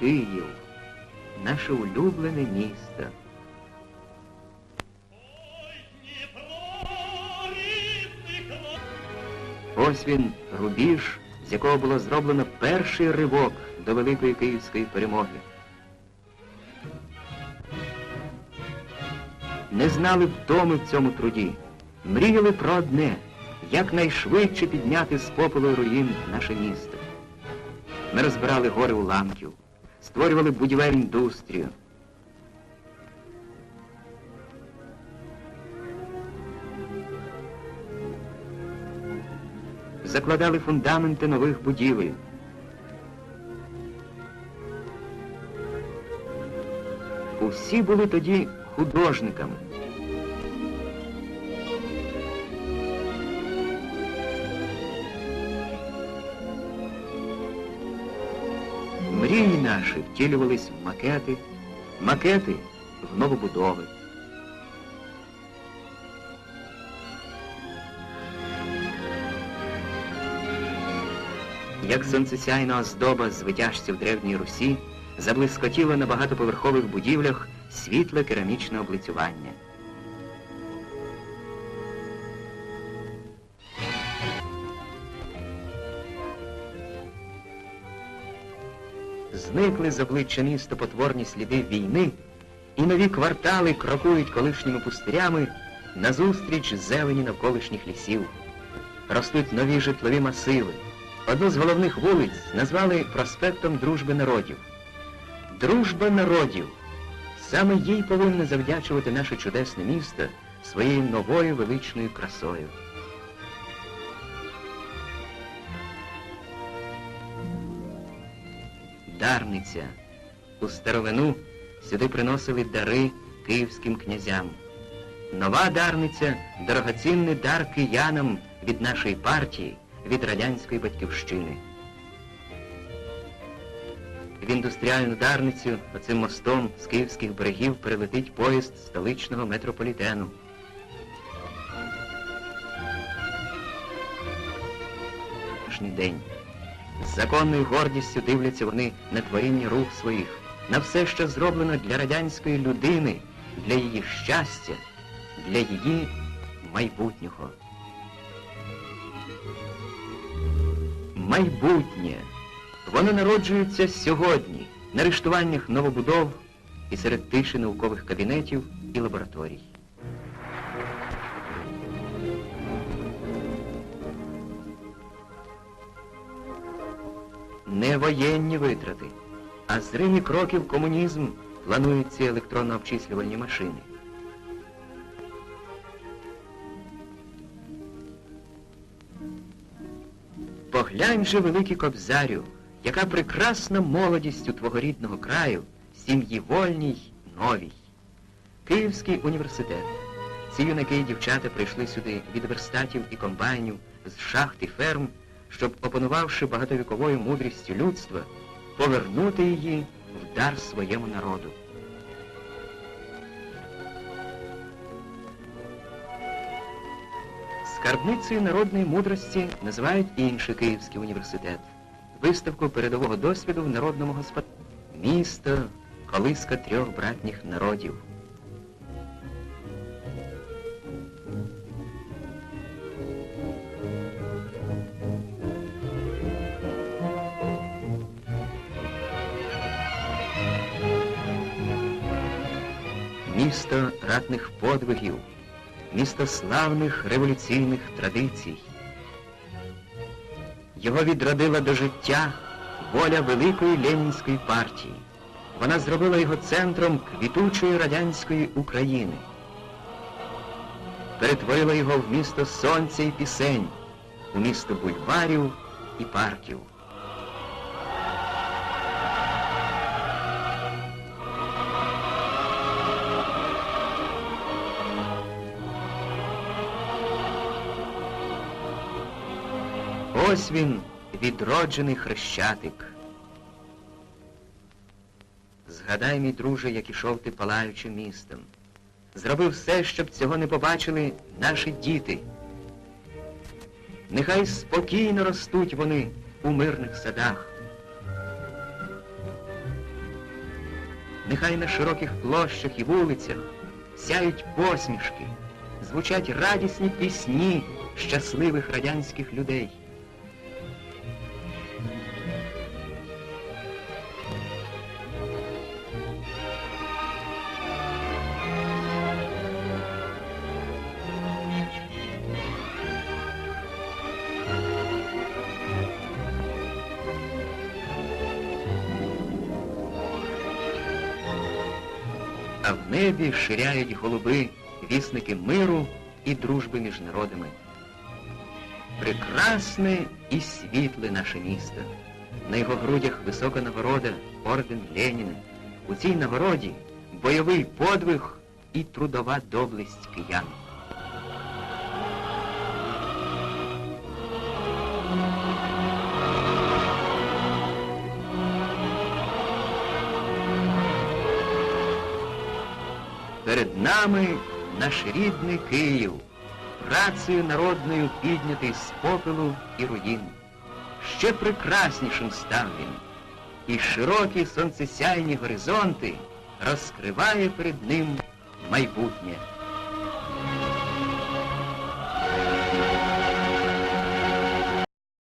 Київ, наше улюблене місто. Ось він, рубіж, з якого було зроблено перший ривок до Великої Київської перемоги. Не знали втоми в цьому труді. Мріяли про одне якнайшвидше підняти з попелу руїн наше місто. Ми розбирали гори уламків, створювали будівельну індустрію. Закладали фундаменти нових будівель. Усі були тоді художниками. Мрії наші втілювались в макети, макети в новобудови. Як сонцесяйна оздоба звитяжців Древньої Русі заблискотіло на багатоповерхових будівлях світле керамічне облицювання. Зникли з обличчя міста потворні сліди війни, і нові квартали крокують колишніми пустирями назустріч зелені навколишніх лісів. Ростуть нові житлові масиви. Одну з головних вулиць назвали проспектом Дружби народів. Дружба народів. Саме їй повинне завдячувати наше чудесне місто своєю новою величною красою. Дарниця. У старовину сюди приносили дари київським князям. Нова дарниця дорогоцінний дар киянам від нашої партії, від радянської батьківщини. В індустріальну дарницю оцим мостом з київських берегів перелетить поїзд столичного метрополітену. День. З законною гордістю дивляться вони на творіння рук своїх, на все, що зроблено для радянської людини, для її щастя, для її майбутнього. Майбутнє. Воно народжується сьогодні на рештуваннях новобудов і серед тиші наукових кабінетів і лабораторій. Не воєнні витрати, а зримі кроків комунізм планують ці електронно-обчислювальні машини. Поглянь же, великий кобзарю, яка прекрасна молодість у твого рідного краю, сім'ї вольній, новій. Київський університет. Ці юнаки і дівчата прийшли сюди від верстатів і комбайнів, з шахт і ферм, щоб, опанувавши багатовіковою мудрістю людства, повернути її в дар своєму народу. Скарбницею народної мудрості називають інший Київський університет. Виставку передового досвіду в народному господарстві. Місто, колиска трьох братніх народів. Місто ратних подвигів, місто славних революційних традицій. Його відродила до життя воля великої ленінської партії. Вона зробила його центром квітучої радянської України. Перетворила його в місто сонця і пісень, у місто бульварів і парків. Ось він, відроджений хрещатик. Згадай, мій друже, як ішов ти палаючим містом. Зробив все, щоб цього не побачили наші діти. Нехай спокійно ростуть вони у мирних садах. Нехай на широких площах і вулицях сяють посмішки, звучать радісні пісні щасливих радянських людей. А в небі ширяють голуби вісники миру і дружби між народами. Прекрасне і світле наше місто. На його грудях висока нагорода, орден Леніна. У цій нагороді бойовий подвиг і трудова доблесть киян. Перед нами наш рідний Київ, працею народною піднятий з попелу і руїн. Ще прекраснішим став він, і широкі сонцесяйні горизонти розкриває перед ним майбутнє.